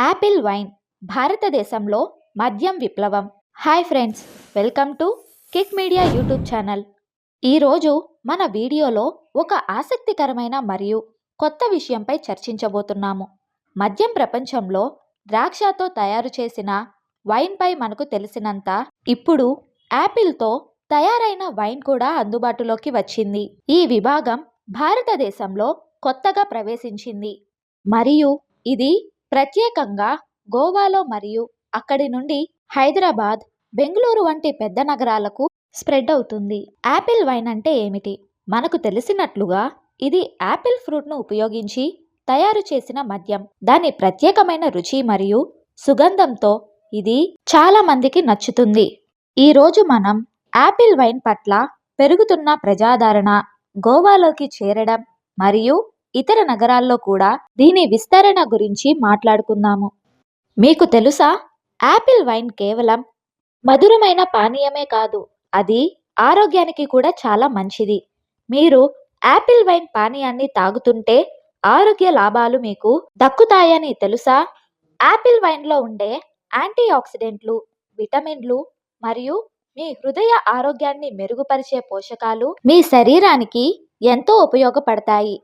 Apple wine భారతదేశంలో మద్యం విప్లవం. Hi friends welcome to kick media YouTube channel. ఈరోజు మన వీడియోలో ఒక ఆసక్తికరమైన మరియు కొత్త విషయంపై చర్చించబోతున్నాము. మద్యం ప్రపంచంలో ద్రాక్షతో తయారు చేసిన వైన్పై మనకు తెలిసినంత ఇప్పుడు యాపిల్తో తయారైన వైన్ కూడా అందుబాటులోకి వచ్చింది. ఈ విభాగం భారతదేశంలో కొత్తగా ప్రవేశించింది. మరియు ఇది ప్రత్యేకంగా గోవాలో మరియు అక్కడి నుండి హైదరాబాద్ బెంగళూరు వంటి పెద్ద నగరాలకు స్ప్రెడ్ అవుతుంది. యాపిల్ వైన్ అంటే ఏమిటి? మనకు తెలిసినట్లుగా ఇది యాపిల్ ఫ్రూట్ను ఉపయోగించి తయారు చేసిన మద్యం. దాని ప్రత్యేకమైన రుచి మరియు సుగంధంతో ఇది చాలా మందికి నచ్చుతుంది. ఈరోజు మనం యాపిల్ వైన్ పట్ల పెరుగుతున్న ప్రజాదరణ గోవాలోకి చేరడం మరియు ఇతర నగరాల్లో కూడా దీని విస్తరణ గురించి మాట్లాడుకుందాము. మీకు తెలుసా? యాపిల్ వైన్ కేవలం మధురమైన పానీయమే కాదు అది ఆరోగ్యానికి కూడా చాలా మంచిది. మీరు యాపిల్ వైన్ పానీయాన్ని తాగుతుంటే ఆరోగ్య లాభాలు మీకు దక్కుతాయని తెలుసా? యాపిల్ వైన్లో ఉండే యాంటీ ఆక్సిడెంట్లు విటమిన్లు మరియు మీ హృదయ ఆరోగ్యాన్ని మెరుగుపరిచే పోషకాలు మీ శరీరానికి ఎంతో ఉపయోగపడతాయి.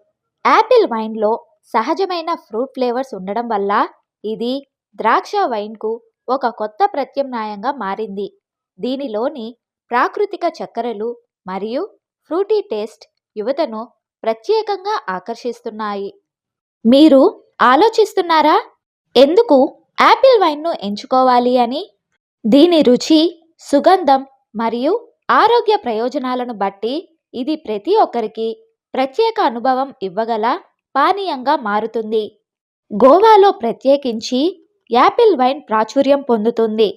యాపిల్ వైన్లో సహజమైన ఫ్రూట్ ఫ్లేవర్స్ ఉండడం వల్ల ఇది ద్రాక్ష వైన్కు ఒక కొత్త ప్రత్యామ్నాయంగా మారింది. దీనిలోని ప్రాకృతిక చక్కెరలు మరియు ఫ్రూటీ టేస్ట్ యువతను ప్రత్యేకంగా ఆకర్షిస్తున్నాయి. మీరు ఆలోచిస్తున్నారా? ఎందుకు యాపిల్ వైన్ను ఎంచుకోవాలి అని? దీని రుచి సుగంధం మరియు ఆరోగ్య ప్రయోజనాలను బట్టి ఇది ప్రతి ఒక్కరికి ప్రత్యేక అనుభవం ఇవ్వగల పానీయంగా మారుతుంది. గోవాలో ప్రత్యేకించి యాపిల్ వైన్ ప్రాచుర్యం పొందుతుంది.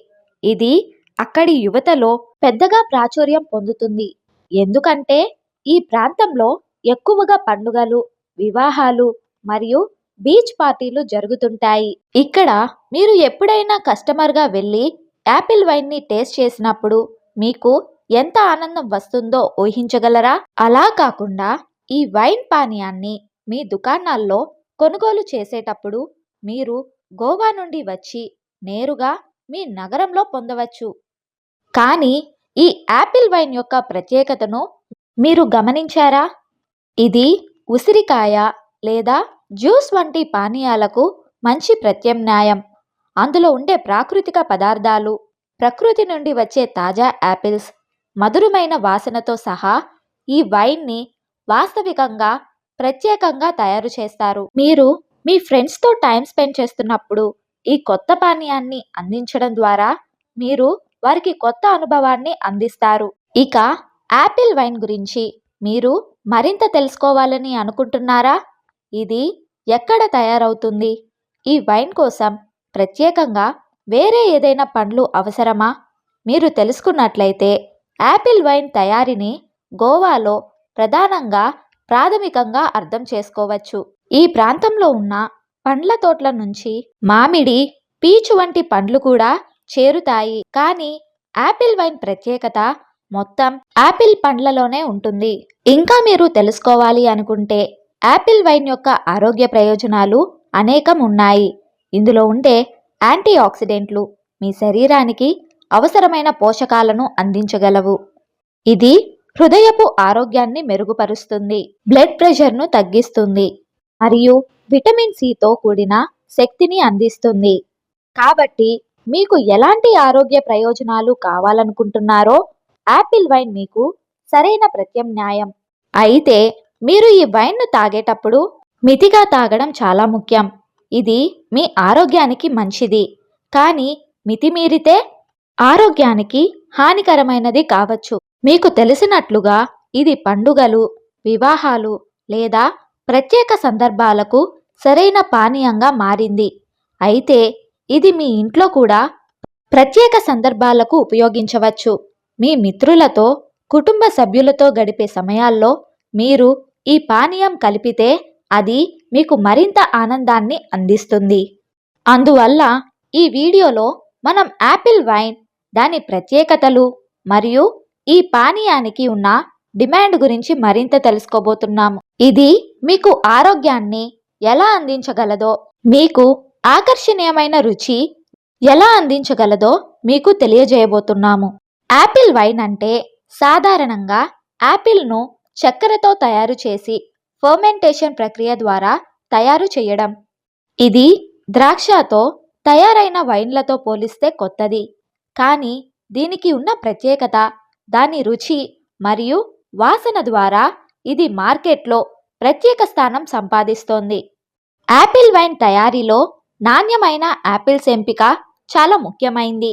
ఇది అక్కడి యువతలో పెద్దగా ప్రాచుర్యం పొందుతుంది. ఎందుకంటే ఈ ప్రాంతంలో ఎక్కువగా పండుగలు వివాహాలు మరియు బీచ్ పార్టీలు జరుగుతుంటాయి. ఇక్కడ మీరు ఎప్పుడైనా కస్టమర్గా వెళ్ళి యాపిల్ వైన్ని టేస్ట్ చేసినప్పుడు మీకు ఎంత ఆనందం వస్తుందో ఊహించగలరా? అలా కాకుండా ఈ వైన్ పానీయాన్ని మీ దుకాణాల్లో కొనుగోలు చేసేటప్పుడు మీరు గోవా నుండి వచ్చి నేరుగా మీ నగరంలో పొందవచ్చు. కానీ ఈ యాపిల్ వైన్ యొక్క ప్రత్యేకతను మీరు గమనించారా? ఇది ఉసిరికాయ లేదా జ్యూస్ వంటి పానీయాలకు మంచి ప్రత్యామ్నాయం. అందులో ఉండే ప్రాకృతిక పదార్థాలు ప్రకృతి నుండి వచ్చే తాజా యాపిల్స్ మధురమైన వాసనతో సహా ఈ వైన్ని వాస్తవికంగా ప్రత్యేకంగా తయారు చేస్తారు. మీరు మీ ఫ్రెండ్స్తో టైం స్పెండ్ చేస్తున్నప్పుడు ఈ కొత్త పానీయాన్ని అందించడం ద్వారా మీరు వారికి కొత్త అనుభవాన్ని అందిస్తారు. ఇక యాపిల్ వైన్ గురించి మీరు మరింత తెలుసుకోవాలని అనుకుంటున్నారా? ఇది ఎక్కడ తయారవుతుంది? ఈ వైన్ కోసం ప్రత్యేకంగా వేరే ఏదైనా పండ్లు అవసరమా? మీరు తెలుసుకున్నట్లయితే యాపిల్ వైన్ తయారీని గోవాలో ప్రధానంగా ప్రాథమికంగా అర్థం చేసుకోవచ్చు. ఈ ప్రాంతంలో ఉన్న పండ్ల తోటల నుంచి మామిడి పీచు వంటి పండ్లు కూడా చేరుతాయి. కానీ యాపిల్ వైన్ ప్రత్యేకత మొత్తం యాపిల్ పండ్లలోనే ఉంటుంది. ఇంకా మీరు తెలుసుకోవాలి అనుకుంటే యాపిల్ వైన్ యొక్క ఆరోగ్య ప్రయోజనాలు అనేకం ఉన్నాయి. ఇందులో ఉండే యాంటీ ఆక్సిడెంట్లు మీ శరీరానికి అవసరమైన పోషకాలను అందించగలవు. ఇది హృదయపు ఆరోగ్యాన్ని మెరుగుపరుస్తుంది బ్లడ్ ప్రెషర్ను తగ్గిస్తుంది మరియు విటమిన్ సితో కూడిన శక్తిని అందిస్తుంది. కాబట్టి మీకు ఎలాంటి ఆరోగ్య ప్రయోజనాలు కావాలనుకుంటున్నారో యాపిల్ వైన్ మీకు సరైన ప్రత్యామ్నాయం అయితే మీరు ఈ వైన్ను తాగేటప్పుడు మితిగా తాగడం చాలా ముఖ్యం. ఇది మీ ఆరోగ్యానికి మంచిది. కానీ మితిమీరితే ఆరోగ్యానికి హానికరమైనది కావచ్చు. మీకు తెలిసినట్లుగా ఇది పండుగలు వివాహాలు లేదా ప్రత్యేక సందర్భాలకు సరైన పానీయంగా మారింది. అయితే ఇది మీ ఇంట్లో కూడా ప్రత్యేక సందర్భాలకు ఉపయోగించవచ్చు. మీ మిత్రులతో కుటుంబ సభ్యులతో గడిపే సమయాల్లో మీరు ఈ పానీయం కలిపితే అది మీకు మరింత ఆనందాన్ని అందిస్తుంది. అందువల్ల ఈ వీడియోలో మనం యాపిల్ వైన్ దాని ప్రత్యేకతలు మరియు ఈ పానీయానికి ఉన్న డిమాండ్ గురించి మరింత తెలుసుకోబోతున్నాము. ఇది మీకు ఆరోగ్యాన్ని ఎలా అందించగలదో మీకు ఆకర్షణీయమైన రుచి ఎలా అందించగలదో మీకు తెలియజేయబోతున్నాము. యాపిల్ వైన్ అంటే సాధారణంగా యాపిల్ను చక్కెరతో తయారు చేసి ఫర్మెంటేషన్ ప్రక్రియ ద్వారా తయారు చేయడం. ఇది ద్రాక్షతో తయారైన వైన్లతో పోలిస్తే కొత్తది. కానీ దీనికి ఉన్న ప్రత్యేకత దాని రుచి మరియు వాసన ద్వారా ఇది మార్కెట్లో ప్రత్యేక స్థానం సంపాదిస్తోంది. యాపిల్ వైన్ తయారీలో నాణ్యమైన యాపిల్స్ ఎంపిక చాలా ముఖ్యమైంది.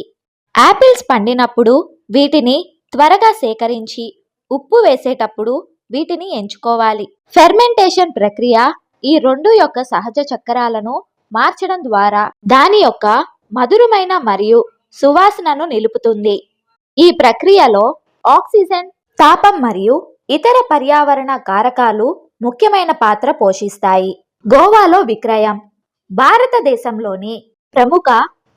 యాపిల్స్ పండినప్పుడు వీటిని త్వరగా సేకరించి ఉప్పు వేసేటప్పుడు వీటిని ఎంచుకోవాలి. ఫెర్మెంటేషన్ ప్రక్రియ ఈ రెండు యొక్క సహజ చక్రాలను మార్చడం ద్వారా దాని యొక్క మధురమైన మరియు సువాసనను నిలుపుతుంది. ఈ ప్రక్రియలో ఆక్సిజన్ తాపం మరియు ఇతర పర్యావరణ కారకాలు ముఖ్యమైన పాత్ర పోషిస్తాయి. గోవాలో విక్రయం. భారతదేశంలోని ప్రముఖ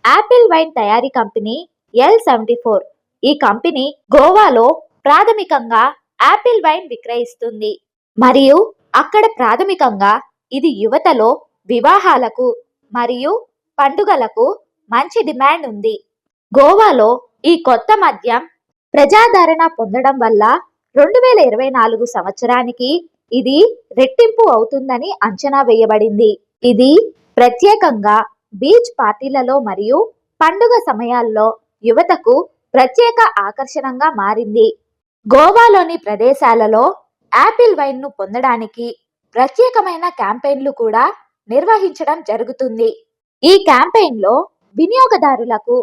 యాపిల్ వైన్ తయారీ కంపెనీ ఎల్ సెవెంటీ ఫోర్. ఈ కంపెనీ గోవాలో ప్రాథమికంగా యాపిల్ వైన్ విక్రయిస్తుంది. మరియు అక్కడ ప్రాథమికంగా ఇది యువతలో వివాహాలకు మరియు పండుగలకు మంచి డిమాండ్ ఉంది. గోవాలో ఈ కొత్త మద్యం ప్రజాదరణ పొందడం వల్ల రెండు వేల ఇరవై నాలుగు సంవత్సరానికి ఇది రెట్టింపు అవుతుందని అంచనా వేయబడింది. ఇది ప్రత్యేకంగా బీచ్ పార్టీలలో మరియు పండుగ సమయాల్లో యువతకు ప్రత్యేక ఆకర్షణంగా మారింది. గోవాలోని ప్రదేశాలలో యాపిల్ వైన్ను పొందడానికి ప్రత్యేకమైన క్యాంపెయిన్లు కూడా నిర్వహించడం జరుగుతుంది. ఈ క్యాంపెయిన్లో వినియోగదారులకు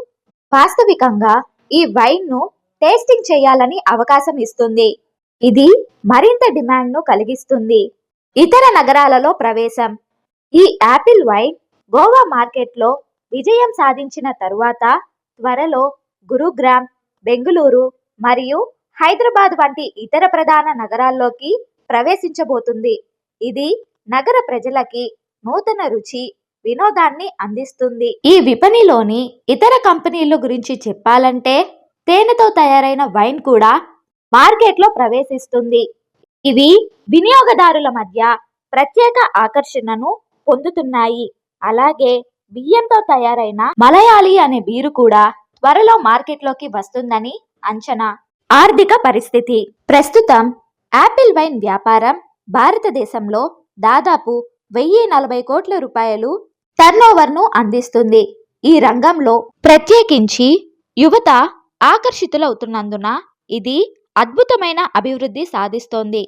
వాస్తవికంగా ఈ వైన్ను టేస్టింగ్ చేయాలని అవకాశం ఇస్తుంది. ఇది మరింత డిమాండ్ను కలిగిస్తుంది. ఇతర నగరాలలో ప్రవేశం. ఈ యాపిల్ వైన్ గోవా మార్కెట్లో విజయం సాధించిన తరువాత త్వరలో గురుగ్రామ్ బెంగుళూరు మరియు హైదరాబాద్ వంటి ఇతర ప్రధాన నగరాల్లోకి ప్రవేశించబోతుంది. ఇది నగర ప్రజలకి నూతన రుచి వినోదాన్ని అందిస్తుంది. ఈ విపణిలోని ఇతర కంపెనీల గురించి చెప్పాలంటే తేనెతో తయారైన వైన్ కూడా మార్కెట్లో ప్రవేశిస్తుంది. ఇవి వినియోగదారుల మధ్య ప్రత్యేక ఆకర్షణను పొందుతున్నాయి. అలాగే బియ్యంతో తయారైన మలయాళీ అనే బీరు కూడా త్వరలో మార్కెట్లోకి వస్తుందని అంచనా. ఆర్థిక పరిస్థితి. ప్రస్తుతం యాపిల్ వైన్ వ్యాపారం భారతదేశంలో దాదాపు వెయ్యి నలభై కోట్ల రూపాయలు టర్నోవర్ను అందిస్తుంది. ఈ రంగంలో ప్రత్యేకించి యువత ఆకర్షితులవుతున్నందున ఇది అద్భుతమైన అభివృద్ధి సాధిస్తోంది.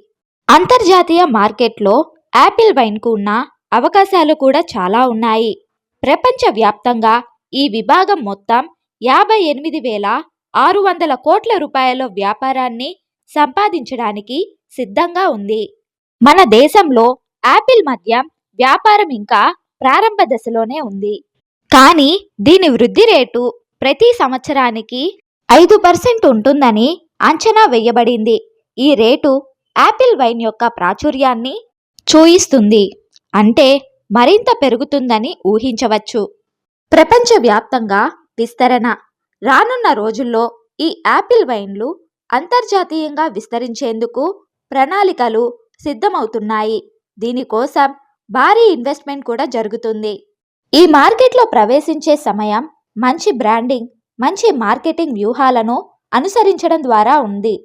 అంతర్జాతీయ మార్కెట్లో యాపిల్ వైన్కు ఉన్న అవకాశాలు కూడా చాలా ఉన్నాయి. ప్రపంచవ్యాప్తంగా ఈ విభాగం మొత్తం యాభై ఎనిమిది వేల ఆరు వందల కోట్ల రూపాయల వ్యాపారాన్ని సంపాదించడానికి సిద్ధంగా ఉంది. మన దేశంలో యాపిల్ మద్యం వ్యాపారం ఇంకా ప్రారంభ దశలోనే ఉంది. కానీ దీని వృద్ధి రేటు ప్రతి సంవత్సరానికి ఐదు పర్సెంట్ ఉంటుందని అంచనా వేయబడింది. ఈ రేటు యాపిల్ వైన్ యొక్క ప్రాచుర్యాన్ని చూయిస్తుంది. అంటే మరింత పెరుగుతుందని ఊహించవచ్చు. ప్రపంచవ్యాప్తంగా విస్తరణ. రానున్న రోజుల్లో ఈ యాపిల్ వైన్లు అంతర్జాతీయంగా విస్తరించేందుకు ప్రణాళికలు సిద్ధమవుతున్నాయి. దీనికోసం భారీ ఇన్వెస్ట్మెంట్ కూడా జరుగుతుంది. ఈ మార్కెట్లో ప్రవేశించే సమయం మంచి బ్రాండింగ్ మంచి మార్కెటింగ్ వ్యూహాలను అనుసరించడం ద్వారా ఉంది.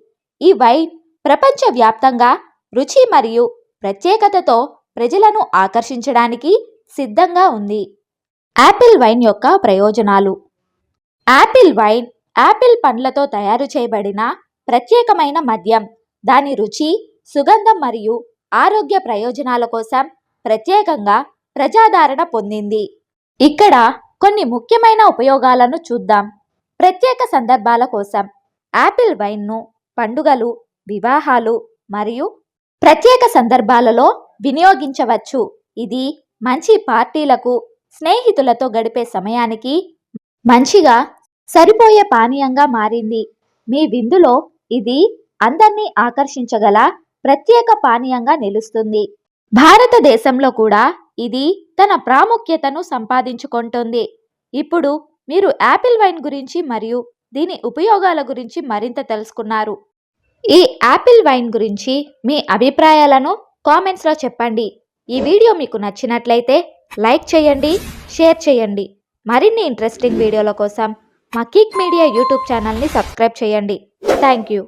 ఈ వైన్ ప్రపంచవ్యాప్తంగా రుచి మరియు ప్రత్యేకతతో ప్రజలను ఆకర్షించడానికి సిద్ధంగా ఉంది. యాపిల్ వైన్ యొక్క ప్రయోజనాలు. యాపిల్ వైన్ యాపిల్ పండ్లతో తయారు చేయబడిన ప్రత్యేకమైన మద్యం. దాని రుచి సుగంధం మరియు ఆరోగ్య ప్రయోజనాల కోసం ప్రత్యేకంగా ప్రజాదరణ పొందింది. ఇక్కడ కొన్ని ముఖ్యమైన ఉపయోగాలను చూద్దాం. ప్రత్యేక సందర్భాల కోసం యాపిల్ వైన్ను పండుగలు వివాహాలు మరియు ప్రత్యేక సందర్భాలలో వినియోగించవచ్చు. ఇది మంచి పార్టీలకు స్నేహితులతో గడిపే సమయానికి మంచిగా సరిపోయే పానీయంగా మారింది. మీ విందులో ఇది అందరినీ ఆకర్షించగల ప్రత్యేక పానీయంగా నిలుస్తుంది. భారతదేశంలో కూడా ఇది తన ప్రాముఖ్యతను సంపాదించుకుంటుంది. ఇప్పుడు మీరు యాపిల్ వైన్ గురించి మరియు దీని ఉపయోగాల గురించి మరింత తెలుసుకున్నారు. ఈ యాపిల్ వైన్ గురించి మీ అభిప్రాయాలను కామెంట్స్లో చెప్పండి. ఈ వీడియో మీకు నచ్చినట్లయితే లైక్ చేయండి షేర్ చేయండి. మరిన్ని ఇంట్రెస్టింగ్ వీడియోల కోసం మా కిక్ మీడియా యూట్యూబ్ ఛానల్ని సబ్స్క్రైబ్ చేయండి. Thank you.